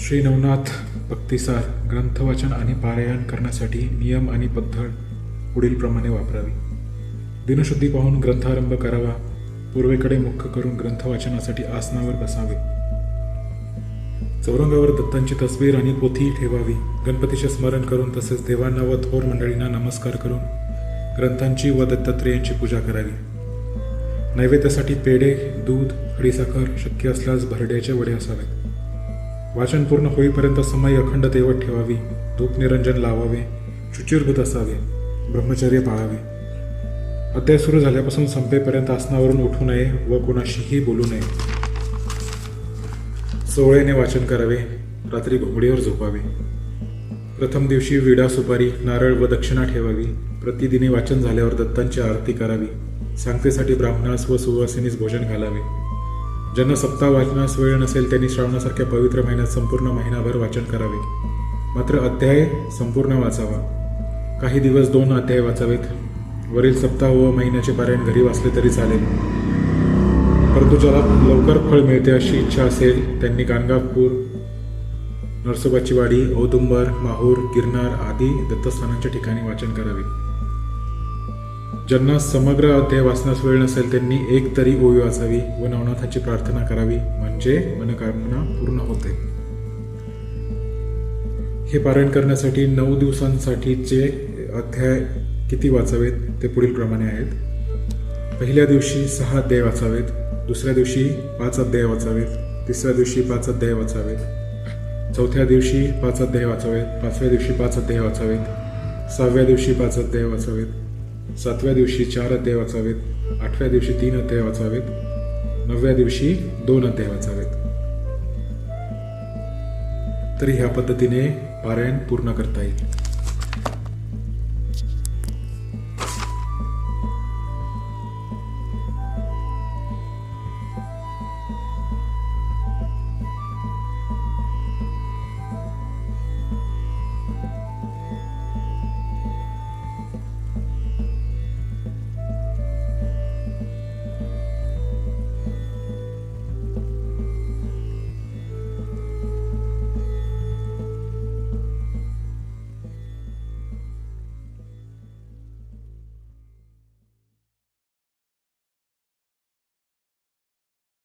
श्री नवनाथ भक्तिसार ग्रंथवाचन आणि पारायण करण्यासाठी नियम आणि पद्धत पुढीलप्रमाणे वापरावी. दिनशुद्धी पाहून ग्रंथारंभ करावा. पूर्वेकडे मुख करून ग्रंथवाचनासाठी आसनावर बसावे. चौरंगावर दत्तांची तस्वीर आणि पोथी ठेवावी. गणपतीचे स्मरण करून तसेच देवांना व थोर मंडळींना नमस्कार करून ग्रंथांची व दत्तात्रेयांची पूजा करावी. नैवेद्यासाठी पेढे दूध खडीसाखर शक्य असल्यास भरड्याचे वडे असावेत वाचन पूर्ण होईपर्यंत समय अखंड तेवत ठेवावी. धूप निरंजन लावावे. शुचिर्भूत असावे. ब्रह्मचर्य पाळावे. अध्याय सुरू झाल्यापासून संपेपर्यंत आसनावरून उठू नये व कोणाशीही बोलू नये. सोहळ्याने वाचन करावे. रात्री घोंगडीवर झोपावे. प्रथम दिवशी विडा सुपारी नारळ व दक्षिणा ठेवावी. प्रतिदिनी वाचन झाल्यावर दत्तांची आरती करावी. सांगतेसाठी ब्राह्मणास व सुवासिनीस भोजन घालावे. ज्यांना सप्ताह वाचनास वेळ नसेल त्यांनी श्रावणासारख्या पवित्र महिन्यात संपूर्ण महिनाभर वाचन करावे. मात्र अध्याय संपूर्ण वाचावा. काही दिवस दोन अध्याय वाचावेत. वरील सप्ताह व महिन्याचे पारायण घरी वाचले तरी चालेल. परंतु ज्याला लवकर फळ मिळते अशी इच्छा असेल त्यांनी गाणगापूर नरसोबाची वाडी औदुंबर माहूर गिरनार आदी दत्तस्थानांच्या ठिकाणी वाचन करावे. ज्यांना समग्र अध्याय वाचण्यास वेळ नसेल त्यांनी एक तरी ओवी वाचावी व नवनाथाची प्रार्थना करावी म्हणजे मनोकामना पूर्ण होते. हे पारायण करण्यासाठी नऊ दिवसांसाठीचे अध्याय किती वाचावेत? ते पुढील प्रमाणे आहेत. पहिल्या दिवशी सहा अध्याय वाचावेत दुसऱ्या दिवशी पाच अध्याय वाचावेत तिसऱ्या दिवशी पाच अध्याय वाचावेत चौथ्या दिवशी पाच अध्याय वाचावेत पाचव्या दिवशी पाच अध्याय वाचावेत सहाव्या दिवशी पाच अध्याय वाचावेत सातव्या दिवशी चार अध्याय वाचावेत आठव्या दिवशी तीन अध्याय वाचावेत नवव्या दिवशी दोन अध्याय वाचावेत तरी ह्या पद्धतीने पारायण पूर्ण करता येईल.